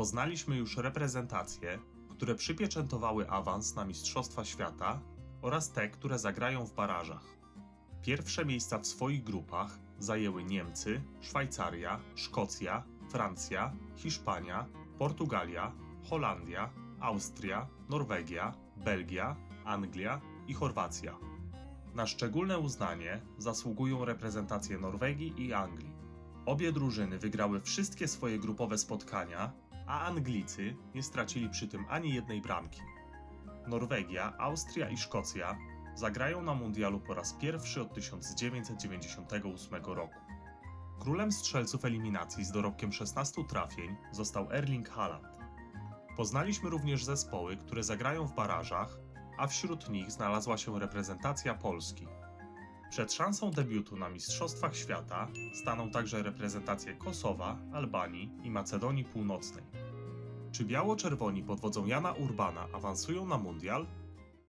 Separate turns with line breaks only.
Poznaliśmy już reprezentacje, które przypieczętowały awans na Mistrzostwa Świata oraz te, które zagrają w barażach. Pierwsze miejsca w swoich grupach zajęły Niemcy, Szwajcaria, Szkocja, Francja, Hiszpania, Portugalia, Holandia, Austria, Norwegia, Belgia, Anglia i Chorwacja. Na szczególne uznanie zasługują reprezentacje Norwegii i Anglii. Obie drużyny wygrały wszystkie swoje grupowe spotkania, a Anglicy nie stracili przy tym ani jednej bramki. Norwegia, Austria i Szkocja zagrają na mundialu po raz pierwszy od 1998 roku. Królem strzelców eliminacji z dorobkiem 16 trafień został Erling Haaland. Poznaliśmy również zespoły, które zagrają w barażach, a wśród nich znalazła się reprezentacja Polski. Przed szansą debiutu na Mistrzostwach Świata staną także reprezentacje Kosowa, Albanii i Macedonii Północnej. Czy biało-czerwoni pod wodzą Jana Urbana awansują na mundial?